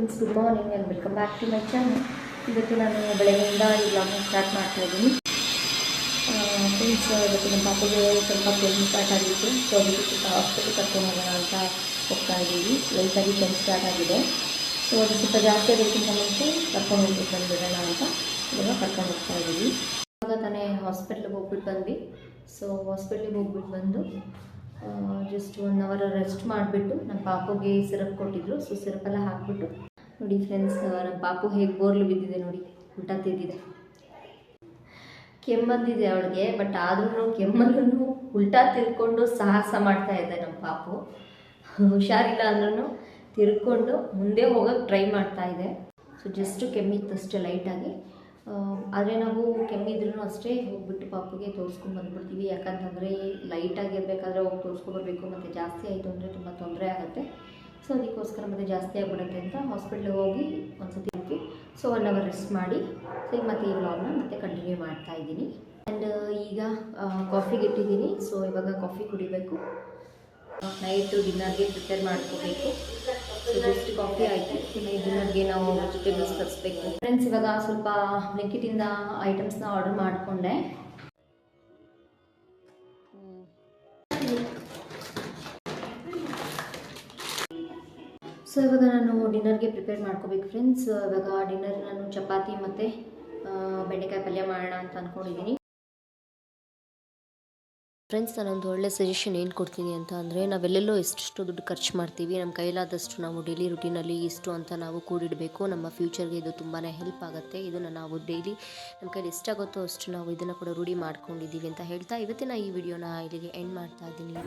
Friends good morning and welcome back to my channel ಇವತ್ತು ನಾನು ಬೆಳಗ್ಗೆಯಿಂದ ಈ ಬ್ಲಾಗ್ನ ಸ್ಟಾರ್ಟ್ ಮಾಡ್ತಾ ಇದ್ದೀನಿ. ಫ್ರೆಂಡ್ಸ್ ಇವತ್ತು ನಮ್ಮ ಪಾಪಗೆ ಸ್ವಲ್ಪ ಕೆಲಸ ಸ್ಟಾರ್ಟ್ ಆಗಿತ್ತು. ಸೊ ಅದಕ್ಕೆ ಹಾಸ್ಪಿಟಲ್ ಕರ್ಕೊಂಡು ಹೋಗೋಣ ಅಂತ ಹೋಗ್ತಾ ಇದ್ದೀವಿ. ಲೈಟಾಗಿ ಕೆಲಸ ಸ್ಟಾರ್ಟ್ ಆಗಿದೆ. ಸೊ ಅದು ಸ್ವಲ್ಪ ಜಾಸ್ತಿ ಆಗೋದಕ್ಕಿಂತ ಮುಂಚೆ ಕರ್ಕೊಂಡು ಹೋಗ್ಬಿಟ್ಟು ಅಂತ ಇವಾಗ ಕರ್ಕೊಂಡು ಹೋಗ್ತಾ ಇದ್ದೀವಿ. ಇವಾಗ ತಾನೇ ಹಾಸ್ಪಿಟ್ಲಿಗೆ ಹೋಗ್ಬಿಟ್ಟು ಬಂದ್ವಿ. ಸೊ ಹಾಸ್ಪಿಟ್ಲಿಗೆ ಹೋಗ್ಬಿಟ್ಟು ಬಂದು ಜಸ್ಟ್ ಒನ್ ಅವರ್ ರೆಸ್ಟ್ ಮಾಡಿಬಿಟ್ಟು ನಮ್ಮ ಪಾಪುಗೆ ಸಿರಪ್ ಕೊಟ್ಟಿದ್ರು. ಸೊ ಸಿರಪೆಲ್ಲ ಹಾಕ್ಬಿಟ್ಟು ನೋಡಿ ಫ್ರೆಂಡ್ಸ್ ನಮ್ಮ ಪಾಪು ಹೇಗೆ ಬೋರ್ಲು ಬಿದ್ದಿದೆ ನೋಡಿ, ಊಟ ತಿಂದಿದೆ. ಕೆಮ್ಮಂದಿದೆ ಅವಳಿಗೆ ಬಟ್ ಆದ್ರೂ ಕೆಮ್ಮಲ್ಲೂ ಉಲ್ಟಾ ತಿರ್ಕೊಂಡು ಸಾಹಸ ಮಾಡ್ತಾ ಇದೆ ನಮ್ಮ ಪಾಪು. ಹುಷಾರಿಲ್ಲ ಅಂದ್ರೂ ತಿರ್ಕೊಂಡು ಮುಂದೆ ಹೋಗೋಕ್ಕೆ ಟ್ರೈ ಮಾಡ್ತಾ ಇದೆ ಸೊ ಜಸ್ಟ್ ಕೆಮ್ಮಿತ್ತು ಅಷ್ಟೇ ಲೈಟಾಗಿ ಆದರೆ ನಾವು ಕೆಮ್ಮಿದ್ರೂ ಅಷ್ಟೇ ಹೋಗ್ಬಿಟ್ಟು ಪಾಪುಗೆ ತೋರಿಸ್ಕೊಂಡು ಬಂದ್ಬಿಡ್ತೀವಿ. ಯಾಕಂತಂದರೆ ಲೈಟಾಗಿ ಇರಬೇಕಾದ್ರೆ ಹೋಗಿ ತೋರಿಸ್ಕೊಬರ್ಬೇಕು ಮತ್ತು ಜಾಸ್ತಿ ಆಯಿತು ಅಂದರೆ ತುಂಬ ತೊಂದರೆ ಆಗುತ್ತೆ. ಸೊ ಅದಕ್ಕೋಸ್ಕರ ಮತ್ತೆ ಜಾಸ್ತಿ ಆಗಿಬಿಡುತ್ತೆ ಅಂತ ಹಾಸ್ಪಿಟ್ಲಿಗೆ ಹೋಗಿ ಒಂದ್ಸತಿ ಹಾಕಿ ಸೊ ಒನ್ ಅವರ್ ರೆಸ್ಟ್ ಮಾಡಿ ಸೊ ಈಗ ಮತ್ತೆ ಈ ವ್ಲಾಗ್ನ ಮತ್ತೆ ಕಂಟಿನ್ಯೂ ಮಾಡ್ತಾ ಇದ್ದೀನಿ. ಆ್ಯಂಡ್ ಈಗ ಕಾಫಿಗೆ ಇಟ್ಟಿದ್ದೀನಿ ಸೊ ಇವಾಗ ಕಾಫಿ ಕುಡಿಬೇಕು. ನೈಟು ಡಿನ್ನರ್ಗೆ ಪ್ರಿಪೇರ್ ಮಾಡ್ಕೋಬೇಕು. ಸೊ ಜಸ್ಟ್ ಕಾಫಿ ಆಯಿತು. ಇನ್ನು ಡಿನ್ನರ್ಗೆ ನಾವು ವೆಜಿಟೇಬಲ್ಸ್ ತರಿಸ್ಬೇಕು. ಫ್ರೆಂಡ್ಸ್ ಇವಾಗ ಸ್ವಲ್ಪ ಬ್ಲಿಂಕಿಟಿಂದ ಐಟಮ್ಸ್ನ ಆರ್ಡರ್ ಮಾಡಿಕೊಂಡೆ. ಸೊ ಇವಾಗ ನಾನು ಡಿನ್ನರ್ಗೆ ಪ್ರಿಪೇರ್ ಮಾಡ್ಕೋಬೇಕು ಫ್ರೆಂಡ್ಸ್ ಇವಾಗ ಡಿನ್ನರ್ ನಾನು ಚಪಾತಿ ಮತ್ತು ಬೆಂಡೆಕಾಯಿ ಪಲ್ಯ ಮಾಡೋಣ ಅಂತ ಅಂದ್ಕೊಂಡಿದ್ದೀನಿ ಫ್ರೆಂಡ್ಸ್ ನಾನೊಂದು ಒಳ್ಳೆ ಸಜೆಷನ್ ಏನು ಕೊಡ್ತೀನಿ ಅಂತ ಅಂದರೆ, ನಾವೆಲ್ಲೆಲ್ಲೋ ಎಷ್ಟೆಷ್ಟು ದುಡ್ಡು ಖರ್ಚು ಮಾಡ್ತೀವಿ. ನಮ್ಮ ಕೈಲಾದಷ್ಟು ನಾವು ಡೈಲಿ ರುಟೀನಲ್ಲಿ ಇಷ್ಟು ಅಂತ ನಾವು ಕೂಡಿಡಬೇಕು. ನಮ್ಮ ಫ್ಯೂಚರ್ಗೆ ಇದು ತುಂಬಾ ಹೆಲ್ಪ್ ಆಗುತ್ತೆ. ಇದನ್ನು ನಾವು ಡೈಲಿ ನಮ್ಮ ಕೈಲಿ ಎಷ್ಟಾಗುತ್ತೋ ಅಷ್ಟು ನಾವು ಇದನ್ನು ಕೂಡ ರೂಢಿ ಮಾಡ್ಕೊಂಡಿದ್ದೀವಿ ಅಂತ ಹೇಳ್ತಾ, ಇವತ್ತಿನ ಈ ವಿಡಿಯೋನ ಇಲ್ಲಿಗೆ ಎಂಡ್ ಮಾಡ್ತಾ ಇದ್ದೀನಿ.